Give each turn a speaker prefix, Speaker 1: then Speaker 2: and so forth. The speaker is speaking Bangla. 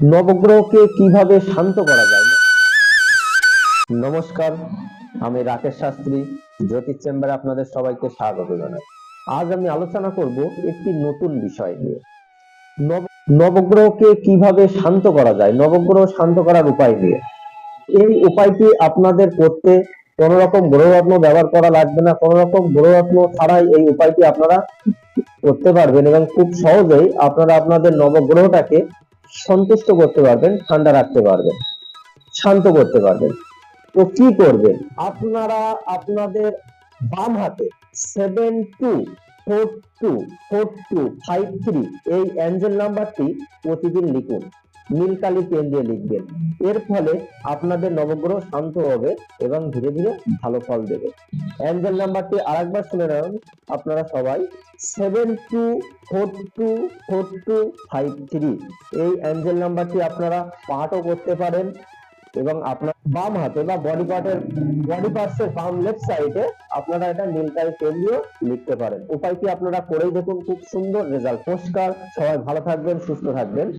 Speaker 1: নবগ্রহকে কীভাবে শান্ত করা যায়? নমস্কার, আমি রাকেশ শাস্ত্রী, জ্যোতিষ চেম্বারে আপনাদের সবাইকে স্বাগত জানাই। আজ আমি আলোচনা করব একটি নতুন বিষয় নিয়ে। নবগ্রহকে কীভাবে শান্ত করা যায়? নবগ্রহ শান্ত করার উপায় নিয়ে। এই উপায়টি আপনাদের করতে কোন রকম গ্রহরত্ন ব্যবহার করা লাগবে না। কোন রকম গ্রহরত্ন ছাড়াই এই উপায়টি আপনারা করতে পারবেন এবং খুব সহজেই আপনারা আপনাদের নবগ্রহটাকে সন্তুষ্ট করতে পারবেন, ঠান্ডা রাখতে পারবেন, শান্ত করতে পারবেন। তো কি করবেন? আপনারা আপনাদের বাম হাতে seven two four two four two five three এই অ্যাঞ্জেল নাম্বারটি প্রতিদিন লিখুন। নীলকালি পেন দিয়ে লিখবেন। এর ফলে আপনাদের নবগ্রহ শান্ত হবে এবং ধীরে ধীরে ভালো ফল দেবে। অ্যাঞ্জেল নাম্বারটি আরেকবার শুনে নেন। আপনারা সবাই seven two four two four two five three এই অ্যাঞ্জেল নাম্বারটি আপনারা পাঠও করতে পারেন এবং আপনার বাম হাতে বা বডি পার্টের বডি পার্টসের বাম লেফট সাইডে আপনারা এটা নীলকালি পেন দিয়ে লিখতে পারেন। উপায়টি আপনারা করেই দেখুন। খুব সুন্দর রেজাল্ট নমস্কার। সবাই ভালো থাকবেন, সুস্থ থাকবেন।